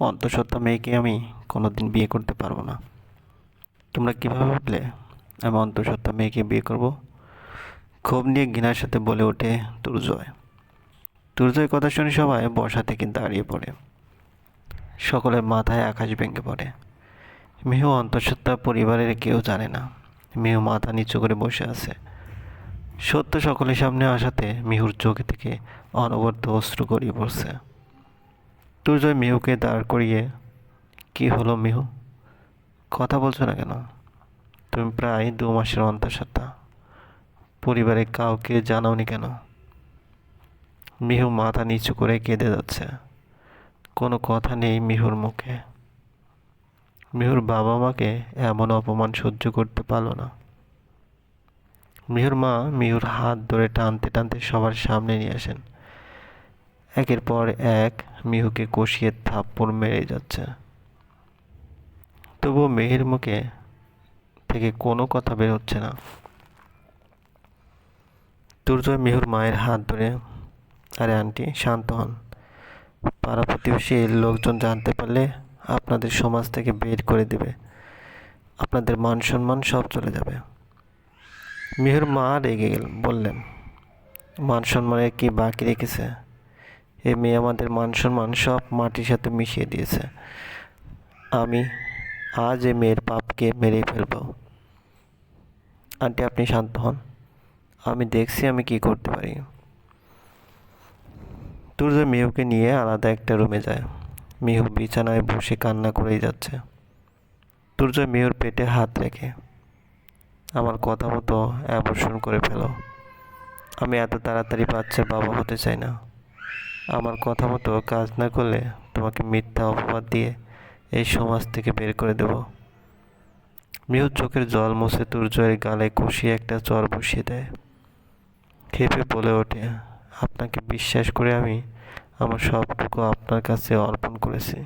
অন্তঃসত্ত্বা মেয়েকে আমি কোনোদিন বিয়ে করতে পারব না। তোমরা কীভাবে ভাবলে আমি অন্তঃসত্ত্বা মেয়েকে বিয়ে করব? ক্ষোভ নিয়ে ঘৃণার সাথে বলে ওঠে তুর্জয় তুর্জয়ের কথা শুনে সবাই বসা থেকে দাঁড়িয়ে পড়ে। সকলের মাথায় আকাশ ভেঙে পড়ে। মেহু অন্তঃসত্ত্বা পরিবারের কেউ জানে না। মেহু মাথা নিচু করে বসে আছে। সত্য সকলের সামনে আসাতে মিহুর চোখে থেকে অনবরত অশ্রু গড়িয়ে পড়ছে। দুর্জয় মিহুকে দাঁড় করিয়ে, কি হলো মিহু? কথা বলছো না কেন? তুমি প্রায় দু মাসের অন্তঃসত্ত্বা। পরিবারে কাউকে জানাওনি কেন? মিহু মাথা নিচু করে কেঁদে যাচ্ছে। কোনো কথা নেই মিহুর মুখে। মিহুর বাবা মাকে এমন অপমান সহ্য করতে পারল না। মিহুর মা মিহুর হাত ধরে টানতে টানতে সবার সামনে নিয়ে আসেন। একের পর এক মিহুকে কষিয়ে থাপ্পড় মেরে যাচ্ছে। তবুও মেহের মুখে থেকে কোনো কথা বের হচ্ছে না। দুর্জয় মিহুর মায়ের হাত ধরে আরে আন্টি, শান্ত হন। পাড়া প্রতিবেশীর লোকজন জানতে পারলে আপনাদের সমাজ থেকে বের করে দেবে। আপনাদের মান সম্মান সব চলে যাবে। মিহুর মা রেগে গেল, বললেন, মান সম্মানের কি বাকি রেখেছে? এ মেয়ে আমাদের মান সম্মান সব মাটির সাথে মিশিয়ে দিয়েছে। আমি আজ এ মেয়ের পাপকে মেরে ফেলব। আন্টি, আপনি শান্ত হন। আমি দেখছি আমি কি করতে পারি। তুর্য মিহুকে নিয়ে আলাদা একটা রুমে যায়। মিহু বিছানায় বসে কান্না করেই যাচ্ছে। তুর্য মিহুর পেটে হাত রেখে, আমার কথা মতো অ্যাবর্ষণ করে ফেলো। আমি এত তাড়াতাড়ি বাচ্চার বাবা হতে চাই না। আমার কথা মতো কাজ না করলে তোমাকে মিথ্যা অপবাদ দিয়ে এই সমাজ থেকে বের করে দেব। মিহুর চোখের জল মুছে তুর্জয়ের গালে কষিয়ে একটা চর বসিয়ে দেয়। খেপে বলে ওঠে, আপনাকে বিশ্বাস করে আমি আমার সবটুকু আপনার কাছে অর্পণ করেছি।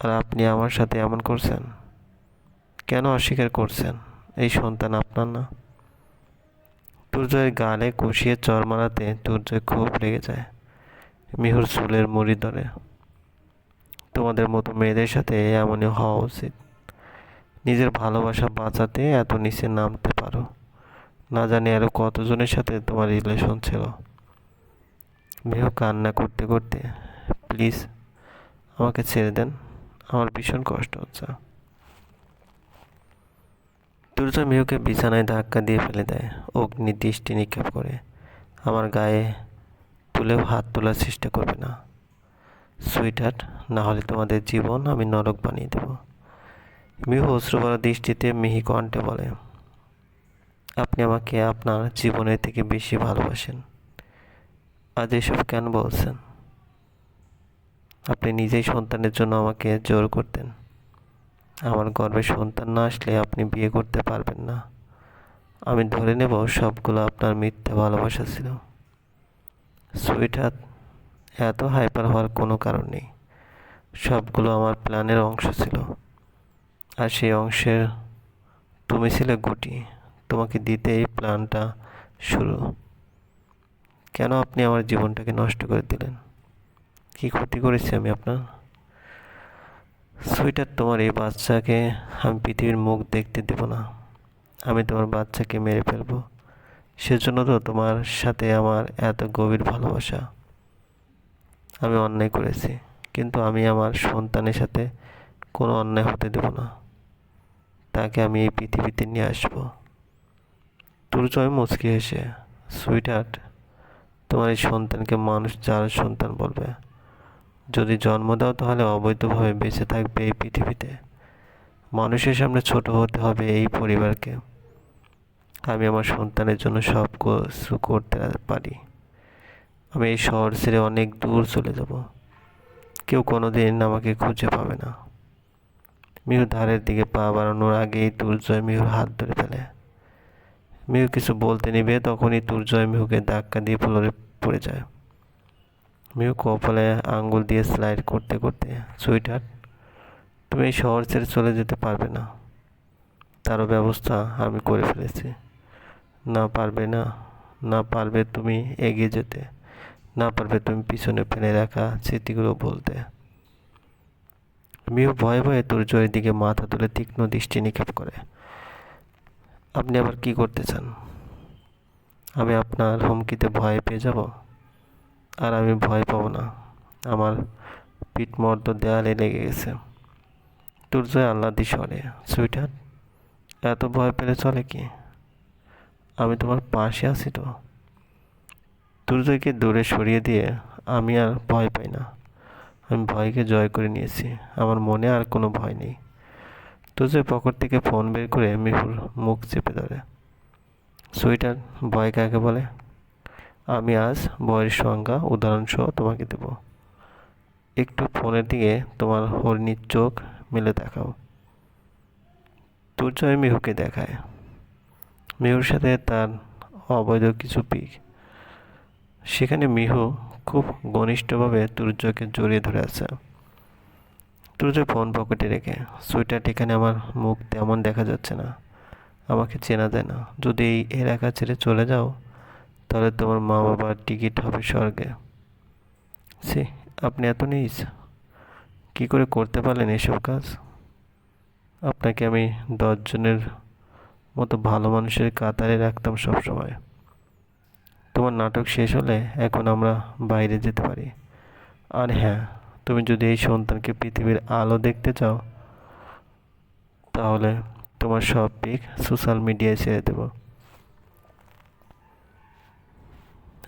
আর আপনি আমার সাথে এমন করছেন? কেন অস্বীকার করছেন? এই সন্তান আপনার না? তুর্জয়ের গালে কষিয়ে চর মারাতে তুর্জয় খুব রেগে যায়। মিহুর চুলের মুড়ি ধরে। তোমাদের মতো মেয়েদের সাথে এমনই হওয়া উচিত। নিজের ভালোবাসা বাঁচাতে এত নিচে নামতে পারো। না জানি আরও কতজনের সাথে তোমার রিলেশন ছিল। মেহু কান্না করতে করতে, প্লিজ, আমাকে ছেড়ে দেন। আমার ভীষণ কষ্ট হচ্ছে। দুর্জয় মেহুকে বিছানায় ধাক্কা দিয়ে ফেলে দেয়। অগ্নি দৃষ্টি নিক্ষেপ করে। আমার গায়ে তুলেও হাত তোলার চেষ্টা করবে না। সুইটার না হলে তোমাদের জীবন আমি নরক বানিয়ে দেব। মিহু অশ্রুভরা দৃষ্টিতে মিহি কণ্ঠে বলে, আপনি আমাকে আপনার জীবনের থেকে বেশি ভালোবাসেন। আজ এসব কেন বলছেন? আপনি নিজেই সন্তানের জন্য আমাকে জোর করতেন। আমার গর্বে সন্তান না আসলে আপনি বিয়ে করতে পারবেন না। আমি ধরে নেব সবগুলো আপনার মিথ্যা ভালোবাসা ছিল। সুইটহার্ট এত হাইপার হওয়ার কোনো কারণ নেই। সবগুলো আমার প্ল্যানের অংশ ছিল। আর সেই অংশের তুমি ছিলে গুটি। তোমাকে দিতে এই প্ল্যানটা শুরু। কেন আপনি আমার জীবনটাকে নষ্ট করে দিলেন? কি ক্ষতি করেছি আমি আপনার? সুইটার তোমার এই বাচ্চাকে আমি পৃথিবীর মুখ দেখতে দেব না। আমি তোমার বাচ্চাকে মেরে ফেলব। সেজন্য তো তোমার সাথে আমার এত গভীর ভালোবাসা। আমি অন্যায় করেছি, কিন্তু আমি আমার সন্তানের সাথে কোনো অন্যায় হতে দেব না। তাকে আমি এই পৃথিবীতে নিয়ে আসব। দুর্জয় মুচকি হেসে, সুইটহার্ট, তোমার এই সন্তানকে মানুষ যার সন্তান বলবে। যদি জন্ম দাও তাহলে অবৈধভাবে বেঁচে থাকবে এই পৃথিবীতে। মানুষের সামনে ছোট হতে হবে এই পরিবারকে। আমি আমার সন্তানের জন্য সব কিছু করতে পারি। আমি এই শহর ছেড়ে অনেক দূর চলে যাব। কেউ কোনো দিন আমাকে খুঁজে পাবে না। মিহু ধারের দিকে পা বাড়ানোর আগেই দুর্জয় মিহুর হাত ধরে ফেলে। মিহু কিছু বলতে নিবে, তখনই দুর্জয় মিহুকে ধাক্কা দিয়ে ফ্লোরে পড়ে যায়। মিহু কপালে আঙ্গুল দিয়ে স্লাইড করতে করতে সুইটার তুমি এই শহর ছেড়ে চলে যেতে পারবে না। তারও ব্যবস্থা আমি করে ফেলেছি। না পারবে না না পারবে তুমি এগিয়ে যেতে, না পারবে তুমি পিছনে ফেলে রাখা স্মৃতিগুলো বলতে। মিহু ভয়ে ভয়ে তুর্যের দিকে মাথা তুলে তীক্ষ্ণ দৃষ্টি নিক্ষেপ করে। আপনি আবার কি করতে চান? আমি আপনার হুমকিতে ভয় পেয়ে যাব? আর আমি ভয় পাবো না। আমার পিঠমর্দ দেয়ালে লেগে গেছে। তুর্জয় আহ্লাদি স্বরে সুইটার এত ভয় পেলে চলে কি? আমি তোমার পাশে আছি তো। দুর্জয়কে দূরে সরিয়ে দিয়ে আমি আর ভয় পাই না। আমি ভয়কে জয় করে নিয়েছি। আমার মনে আর কোনো ভয় নেই। দুর্জয় পকেট থেকে ফোন বের করে মিহুর মুখ চেপে ধরে। সুইটার ভয় কাকে বলে? আমি আজ বয়ের সংজ্ঞা, উদাহরণসহ তোমাকে দেব। একটু ফোনের দিকে তোমার হরিণীর চোখ মেলে দেখাও। দুর্জয় মিহুকে দেখায়। মিহুর সাথে তার অবৈধ কিছু পিক। সেখানে মিহু খুব ঘনিষ্ঠভাবে তুর্যকে জড়িয়ে ধরে আছে। তুর্য ফোন পকেটে রেখে সুইটার এখানে আমার মুখ তেমন দেখা যাচ্ছে না। আমাকে চেনা যায় না। যদি এই এলাকা ছেড়ে চলে যাও, তাহলে তোমার মা বাবার টিকিট হবে স্বর্গে। সে আপনি এত নিজ। কী করে করতে পারলেন এসব কাজ? আপনাকে আমি দশজনের মতো ভালো মানুষের কাতারে রাখতাম সব সময় তোমার নাটক শেষ হলে এখন আমরা বাইরে যেতে পারি। আর হ্যাঁ তুমি যদি এই সন্তানকে পৃথিবীর আলো দেখতে চাও, তাহলে তোমার সব পিক সোশ্যাল মিডিয়ায় ছেড়ে দেব।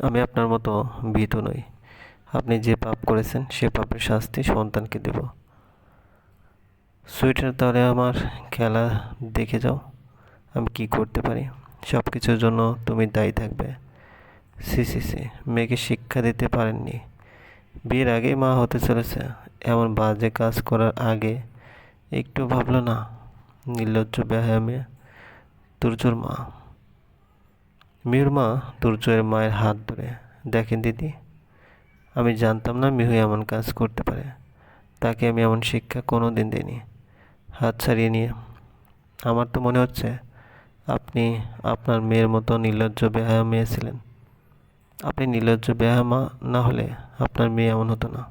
আমি আপনার মতো ভীত নই। আপনি যে পাপ করেছেন, সে পাপের শাস্তি সন্তানকে দেব। সুইটার তাহলে আমার খেলা দেখে যাও। আমি কি করতে পারি? সব কিছুর জন্য তুমি দায়ী থাকবে। সি সি সি। মেয়েকে শিক্ষা দিতে পারেননি। বিয়ের আগেই মা হতে চলেছে। এমন বাজে কাজ করার আগে একটু ভাবলো না। নির্লজ্জ ব্যায়ামে তুর্যর মা। মিহুর মা তুর্যের মায়ের হাত ধরে। দেখেন দিদি, আমি জানতাম না মিহু এমন কাজ করতে পারে। তাকে আমি এমন শিক্ষা কোনো দিন দিইনি। হাত ছাড়িয়ে নিয়ে। আমার তো মনে হচ্ছে আপনি আপনার মেয়ের মতো নির্লজ্জ বেহায়া মেয়ে ছিলেন। আপনি নির্লজ্জ বেহায়া মা না হলে আপনার মেয়ে এমন হতো না।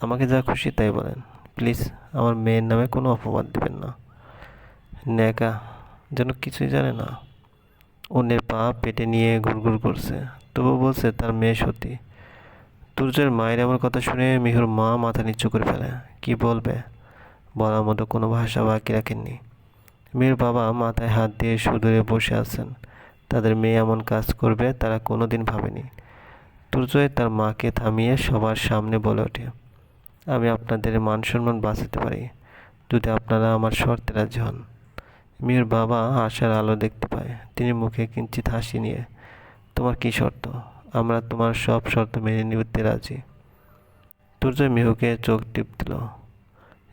আমাকে যা খুশি তাই বলেন। প্লিজ, আমার মেয়ের নামে কোনো অপবাদ দেবেন না। ন্যাকা, যেন কিছুই জানে না। অন্যের পা পেটে নিয়ে ঘুরঘুর করছে। তবু বলছে, তার মেয়ে সত্যি তুর্যের মায়ের এমন কথা শুনে মিহুর মা মাথা নিচু করে ফেলে। কি বলবে? বলার মতো কোনো ভাষা বাকি রাখেননি। মেয়ের বাবা মাথায় হাত দিয়ে সুদূরে বসে আছেন। তাদের মেয়ে এমন কাজ করবে তারা কোনো দিন ভাবেনি। দুর্জয় তার মাকে থামিয়ে সবার সামনে বলে ওঠে, আমি আপনাদের মান সম্মান বাঁচাতে পারি। যদি আপনারা আমার শর্তে রাজি হন। মেয়ের বাবা আশার আলো দেখতে পায়। তিনি মুখে কিঞ্চিত হাসি নিয়ে, তোমার কী শর্ত? আমরা তোমার সব শর্ত মেনে নিতে রাজি। দুর্জয় মিহুকে চোখ টিপ দিল।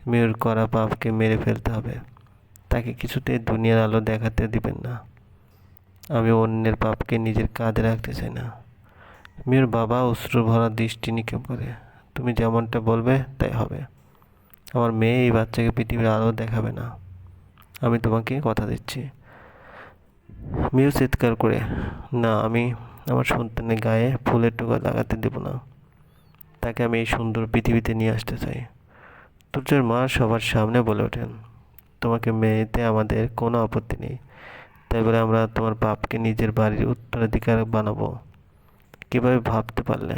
মিহুর করা পাপকে মেরে ফেলতে হবে। তাকে কিছুতেই দুনিয়ার আলো দেখাতে দিবেন না। আমি অন্যের বাপকে নিজের কাঁধে রাখতে চাই না। মেয়ের বাবা অশ্রু ভরা দৃষ্টি নিক্ষেপ করে। তুমি যেমনটা বলবে, তাই হবে। আমার মেয়ে এই বাচ্চাকে পৃথিবীর আলো দেখাবে না। আমি তোমাকে কথা দিচ্ছি। মেয়েও চিৎকার করে, না, আমি আমার সন্তানের গায়ে ফুলের টোকা লাগাতে দেব না। তাকে আমি এই সুন্দর পৃথিবীতে নিয়ে আসতে চাই। তুর্যের মা সবার সামনে বলে ওঠেন। তোমাকে মেয়েতে আমাদের কোনো আপত্তি নেই। তাই বলে আমরা তোমার বাপকে নিজের বাড়ির উত্তরাধিকার বানাবো। কীভাবে ভাবতে পারলে?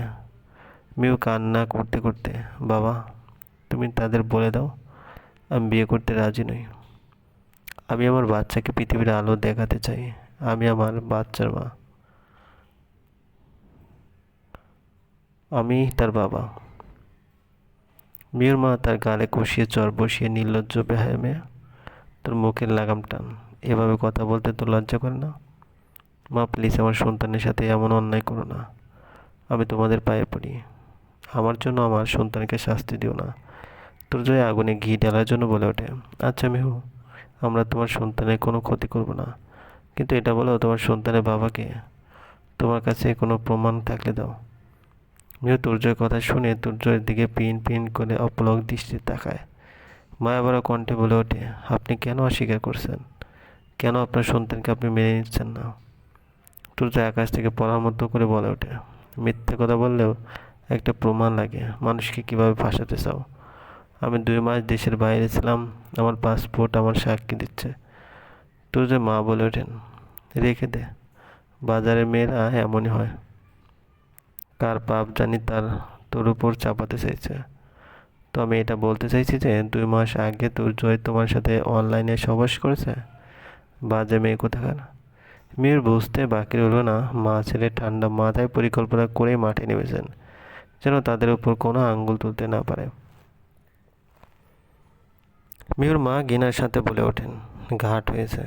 মিউ কান্না করতে করতে, বাবা, তুমি তাদের বলে দাও, আমি বিয়ে করতে রাজি নই। আমি আমার বাচ্চাকে পৃথিবীর আলো দেখাতে চাই। আমি আমার বাচ্চার মা। আমি তার বাবা। মিউর মা তার গালে কষিয়ে চর বসিয়ে নির্লজ্জ বেহায় মেয়ে তোর মুখের লাগাম টান এভাবে কথা বলতে তো লজ্জা করে না? মা প্লিজ আমার সন্তানের সাথে এমন অন্যায় করো না। আমি তোমাদের পায়ে পড়ি। আমার জন্য আমার সন্তানকে শাস্তি দিও না। তোর জয় আগুনে ঘি ঢালার জন্য বলে ওঠে। আচ্ছা মেহু, আমরা তোমার সন্তানের কোনো ক্ষতি করব না। কিন্তু এটা বলো, তোমার সন্তানের বাবাকে তোমার কাছে কোনো প্রমাণ থাকলে দাও। মিহু তুর্যের কথা শুনে তুর্যের দিকে পিন পিন করে অপলক দৃষ্টি তাকায়। মায়াবরা কণ্ঠে বলে ওঠে, আপনি কেন অস্বীকার করছেন? কেন আপনার সন্তানকে আপনি মেনে নিচ্ছেন না? তুর্য আকাশ থেকে পড়ার মতো করে বলে ওঠে, মিথ্যে কথা বললেও একটা প্রমাণ লাগে। মানুষকে কীভাবে ফাঁসাতে চাও? আমি দুই মাস দেশের বাইরে ছিলাম, আমার পাসপোর্ট আমার সাক্ষী দিচ্ছে। তোর যে মা বলে ওঠেন, রেখে দে, বাজারের মেয়েরা এমনই হয়। কার পাপ জানি তার তোর উপর চাপাতে চাইছে। তো আমি এটা বলতে চাইছি যে দুই মাস আগে তোর জয় তোমার সাথে অনলাইনে সবাস করেছে। বাজে মেয়ে কোথাকার? মেয়ের বুঝতে বাকি রইল না, মা ছেলে ঠান্ডা মাথায় পরিকল্পনা করেই মাঠে নেমেছেন, যেন তাদের উপর কোনো আঙ্গুল তুলতে না পারে। মেয়ের মা গিনার সাথে বলে ওঠেন, ঘাট হয়েছে।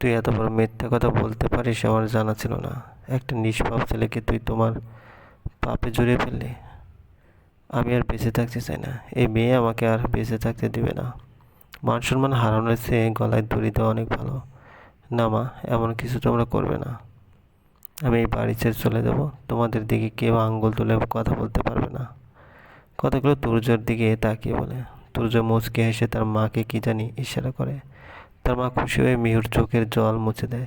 তুই এত বড় মিথ্যা কথা বলতে পারিস, আমার জানা ছিল না। একটা নিষ্পাপ ছেলেকে তুই তোমার পাপে জড়িয়ে ফেললি। আমি আর বেঁচে থাকতে চাই না। এই মেয়ে আমাকে আর বেঁচে থাকতে দেবে না। মান সম্মান হারানোর চেয়ে গলায় দড়ি দেওয়া অনেক ভালো। না মা, এমন কিছু তোমরা করবে না। আমি এই বাড়ি ছেড়ে চলে যাব। তোমাদের দিকে কেউ আঙ্গুল তুলে কথা বলতে পারবে না। কথাগুলো তুর্যর দিকে তাকিয়ে বলে। তুর্য মুচকে হেসে তার মাকে কি জানি ইশারা করে। তার মা খুশি হয়ে মিহুর চোখের জল মুছে দেয়।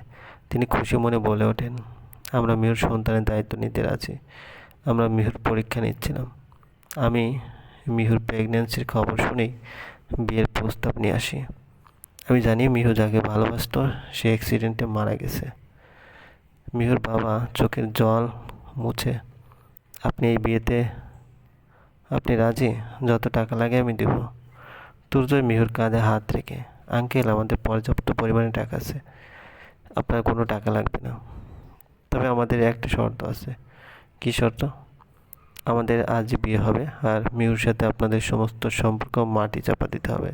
তিনি খুশি মনে বলে ওঠেন। আমরা মিহুর সন্তানের দায়িত্ব নিতে রাজি। আমরা মিহুর পরীক্ষা নিচ্ছিলাম। আমি মিহুর প্রেগনেন্সির খবর শুনেই বিয়ের প্রস্তাব নিয়ে আসি। আমি জানি মিহু যাকে ভালোবাসতো, সে অ্যাক্সিডেন্টে মারা গেছে। মিহুর বাবা চোখের জল মুছে, আপনি এই বিয়েতে, আপনি রাজি? যত টাকা লাগে আমি দেব। তুর্জয় মিহুর কাঁধে হাত রেখে, আঙ্কেল, আমাদের পর্যাপ্ত পরিমাণে টাকা আছে। আপনার কোনো টাকা লাগবে না। তবে আমাদের একটা শর্ত আছে। কী শর্ত? আমাদের আজ বিয়ে হবে আর মিউর সাথে আপনাদের সমস্ত সম্পর্ক মাটি চাপা দিতে হবে।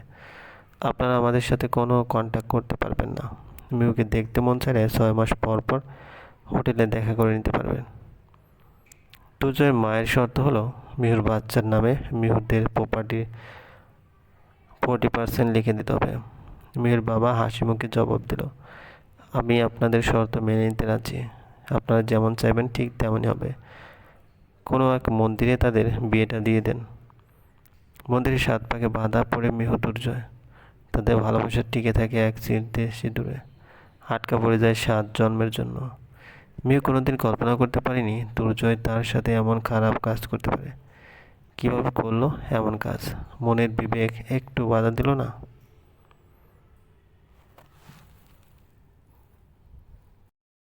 আপনারা আমাদের সাথে কোনো কন্ট্যাক্ট করতে পারবেন না। মিউকে দেখতে মন চাইলে ছয় মাস পর পর হোটেলে দেখা করে নিতে পারবেন। দুজয়ের মায়ের শর্ত হলো, মিহুর বাচ্চার নামে মিহুরদের প্রপার্টি ফোরটি পার্সেন্ট লিখে দিতে হবে। মিহুর বাবা হাসি মুখে জবাব দিল, আমি আপনাদের শর্ত মেনে নিতে রাজি। আপনারা যেমন চাইবেন ঠিক তেমনই হবে। কোনো এক মন্দিরে তাদের বিয়েটা দিয়ে দেন। মন্দিরের সাত পাকে বাধা পড়ে মিহু দুর্জয় তাদের ভালোবাসা টিকে থাকে এক চিরতে সিঁদুরে। আটকা পড়ে যায় সাত জন্মের জন্য। মিহু কোনোদিন কল্পনা করতে পারিনি দুর্জয় তার সাথে এমন খারাপ কাজ করতে পারে। কীভাবে করল এমন কাজ? মনের বিবেক একটু বাধা দিল না?